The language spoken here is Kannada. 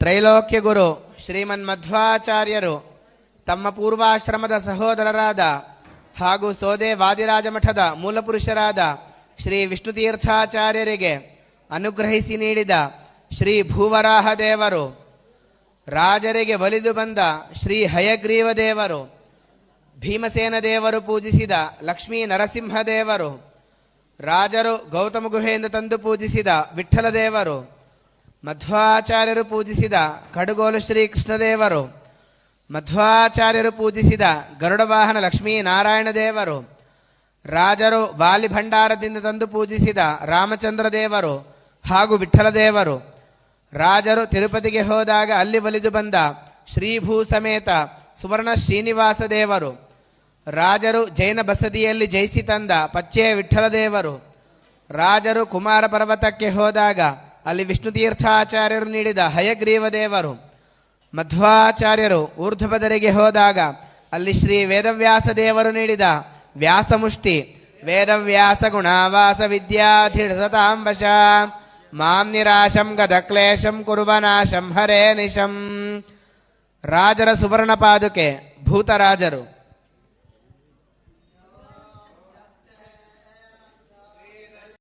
ತ್ರೈಲೋಕ್ಯ ಗುರು ಶ್ರೀಮನ್ ಮಧ್ವಾಚಾರ್ಯರು ತಮ್ಮ ಪೂರ್ವಾಶ್ರಮದ ಸಹೋದರರಾದ ಹಾಗೂ ಸೋದೆ ವಾದಿರಾಜ ಮಠದ ಮೂಲಪುರುಷರಾದ ಶ್ರೀ ವಿಷ್ಣುತೀರ್ಥಾಚಾರ್ಯರಿಗೆ ಅನುಗ್ರಹಿಸಿ ನೀಡಿದ ಶ್ರೀ ಭೂವರಾಹ ದೇವರು, ರಾಜರಿಗೆ ಒಲಿದು ಬಂದ ಶ್ರೀ ಹಯಗ್ರೀವ ದೇವರು, ಭೀಮಸೇನ ದೇವರು ಪೂಜಿಸಿದ ಲಕ್ಷ್ಮೀ ನರಸಿಂಹ ದೇವರು, ರಾಜರು ಗೌತಮ ಗುಹೆಯಿಂದ ತಂದು ಪೂಜಿಸಿದ ವಿಠಲ ದೇವರು ಮಧ್ವಾಚಾರ್ಯರು ಪೂಜಿಸಿದ ಕಡುಗೋಲು ಶ್ರೀ ಕೃಷ್ಣದೇವರು ಮಧ್ವಾಚಾರ್ಯರು ಪೂಜಿಸಿದ ಗರುಡವಾಹನ ಲಕ್ಷ್ಮೀ ನಾರಾಯಣ ದೇವರು ರಾಜರು ಬಾಲಿಭಂಡಾರದಿಂದ ತಂದು ಪೂಜಿಸಿದ ರಾಮಚಂದ್ರ ದೇವರು ಹಾಗೂ ವಿಠಲ ದೇವರು ರಾಜರು ತಿರುಪತಿಗೆ ಹೋದಾಗ ಅಲ್ಲಿ ಒಲಿದು ಬಂದ ಶ್ರೀಭೂ ಸಮೇತ ಸುವರ್ಣ ಶ್ರೀನಿವಾಸ ದೇವರು ರಾಜರು ಜೈನ ಬಸದಿಯಲ್ಲಿ ಜಯಿಸಿ ತಂದ ಪಚ್ಚೆ ವಿಠಲ ದೇವರು ರಾಜರು ಕುಮಾರ ಪರ್ವತಕ್ಕೆ ಹೋದಾಗ ಅಲ್ಲಿ ವಿಷ್ಣು ತೀರ್ಥಾಚಾರ್ಯರು ನೀಡಿದ ಹಯಗ್ರೀವ ದೇವರು. ಮಧ್ವಾಚಾರ್ಯರು ಊರ್ಧ್ವಪದರಿಗೆ ಹೋದಾಗ ಅಲ್ಲಿ ಶ್ರೀ ವೇದವ್ಯಾಸ ದೇವರು ನೀಡಿದ ವ್ಯಾಸಮುಷ್ಟಿ, ವೇದವ್ಯಾಸ ಗುಣಾವಾಸ ವಿದ್ಯಾಧಿಸತಾಂಬಶ ಮಾಂ ನಿರಾಶಂ ಗದಕ್ಲೇಶಂ ಕುರುವನಾಶಂ ಹರೇ ನಿಶಂ. ರಾಜರ ಸುವರ್ಣ ಪಾದುಕೆ ಭೂತರಾಜರು.